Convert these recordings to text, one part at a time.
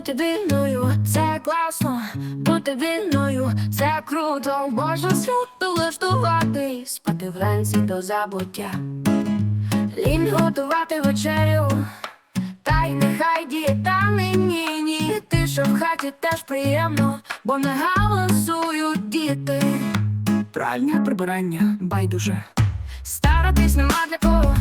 Бути вільною, це класно, бути вільною, це круто, можна свято влаштувати, спати вранці до забуття, лінь готувати вечерю, та й нехай дієта нині ні. Ти що в хаті теж приємно, бо не галасують діти. Пральня, прибирання, байдуже. Старатись нема для кого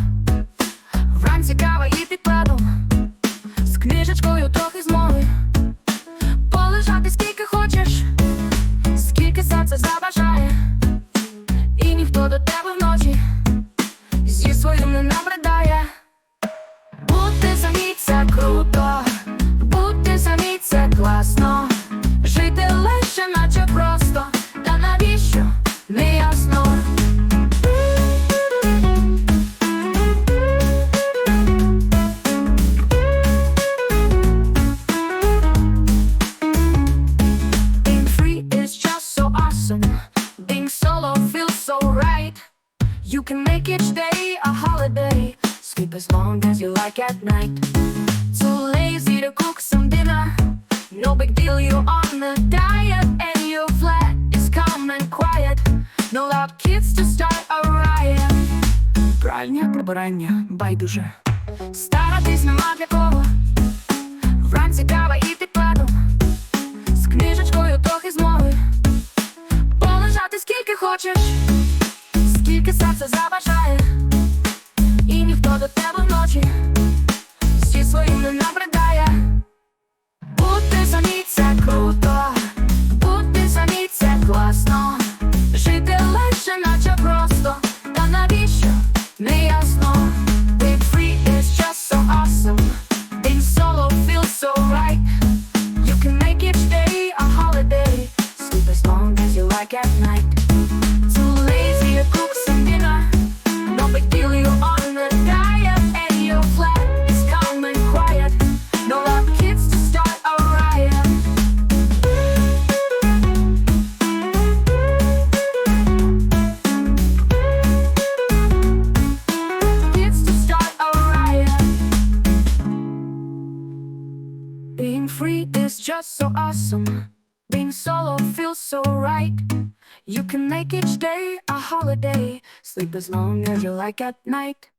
You can make each day a holiday. Sleep as long as you like at night. Too lazy to cook some dinner. No big deal, you're on a diet and your flat is calm and quiet. No loud kids to start a riot. Пральня, прибирання, байдуже. Старатись нема для кого. Вранці кава і підкладом. З книжечкою трохи змови. Полежати скільки хочеш, скільки серце забажає, і ніхто до тебе вночі зі своїм не набридає. Бути самі це круто, бути самі це класно, жити легше, наче просто, та навіщо не ясно. Being free is just so awesome. Being solo feels so right. You can make each day a holiday. Sleep as long as you like at night. Free is just so awesome. Being solo feels so right. You can make each day a holiday. Sleep as long as you like at night.